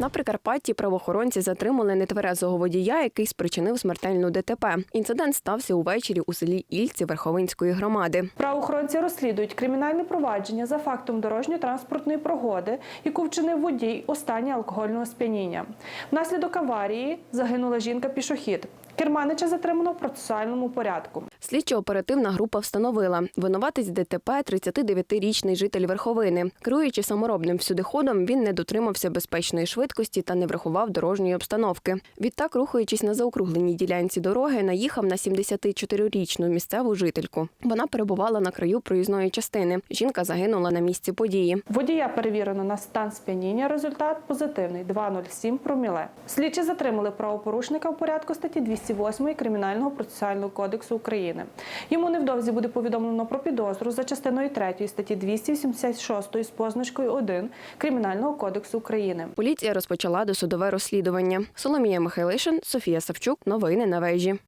На Прикарпатті правоохоронці затримали нетверезого водія, який спричинив смертельну ДТП. Інцидент стався увечері у селі Ільці Верховинської громади. Правоохоронці розслідують кримінальне провадження за фактом дорожньо-транспортної пригоди, яку вчинив водій у стані алкогольного сп'яніння. Внаслідок аварії загинула жінка-пішохід. Керманича затримано в процесуальному порядку. Слідчо-оперативна група встановила винуватець ДТП 39-річний житель Верховини. Керуючи саморобним всюдиходом, він не дотримався безпечної швидкості та не врахував дорожньої обстановки. Відтак, рухаючись на заокругленій ділянці дороги, наїхав на 74-річну місцеву жительку. Вона перебувала на краю проїзної частини. Жінка загинула на місці події. Водія перевірено на стан сп'яніння. Результат позитивний 2,07 проміле. Слідчі затримали правопорушника в порядку статті 208 Кримінального процесуального кодексу України. Йому невдовзі буде повідомлено про підозру за частиною 3 статті 286 з позначкою 1 Кримінального кодексу України. Поліція розпочала досудове розслідування. Соломія Михайлишин, Софія Савчук. Новини на вежі.